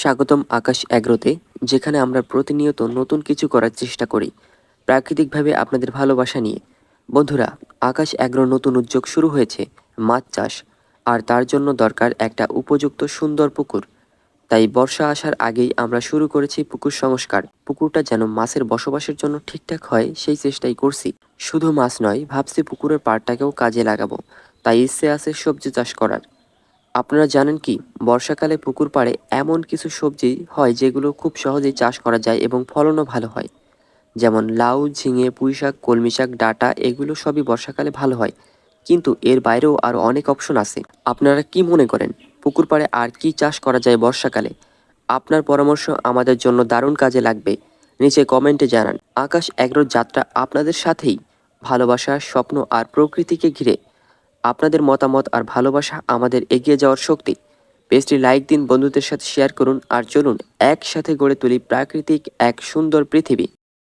স্বাগতম আকাশ অ্যাগ্রোতে যেখানে আমরা প্রতিনিয়ত নতুন কিছু করার চেষ্টা করি, প্রাকৃতিকভাবে আপনাদের ভালোবাসা নিয়ে। বন্ধুরা, আকাশ অ্যাগ্রো নতুন উদ্যোগ শুরু হয়েছে মাছ চাষ, আর তার জন্য দরকার একটা উপযুক্ত সুন্দর পুকুর। তাই বর্ষা আসার আগেই আমরা শুরু করেছি পুকুর সংস্কার। পুকুরটা যেন মাছের বসবাসের জন্য ঠিকঠাক হয়, সেই চেষ্টাই করছি। শুধু মাছ নয়, ভাবছি পুকুরের পাড়টাকেও কাজে লাগাবো, তাই ইচ্ছে আছে সবজি চাষ করার। আপনারা জানেন কি বর্ষাকালে পুকুর পাড়ে এমন কিছু সবজি হয় যেগুলো খুব সহজেই চাষ করা যায় এবং ফলনও ভালো হয়। যেমন লাউ, ঝিঙে পুঁই শাক কলমি শাক ডাঁটা, এগুলো সবই বর্ষাকালে ভালো হয়। কিন্তু এর বাইরেও আরও অনেক অপশন আছে। আপনারা কি মনে করেন, পুকুর পাড়ে আর কি চাষ করা যায় বর্ষাকালে? আপনার পরামর্শ আমাদের জন্য দারুণ কাজে লাগবে। নিচে কমেন্টে জানান, আকাশ এগ্রোর যাত্রা আপনাদের সাথেই? ভালোবাসা, স্বপ্ন আর প্রকৃতিকে ঘিরে। আপনাদের মতামত আর ভালোবাসা আমাদের এগিয়ে যাওয়ার শক্তি। পেজটি লাইক দিন, বন্ধুদের সাথে শেয়ার করুন, আর চলুন একসাথে গড়ে তুলি প্রাকৃতিক এক সুন্দর পৃথিবী।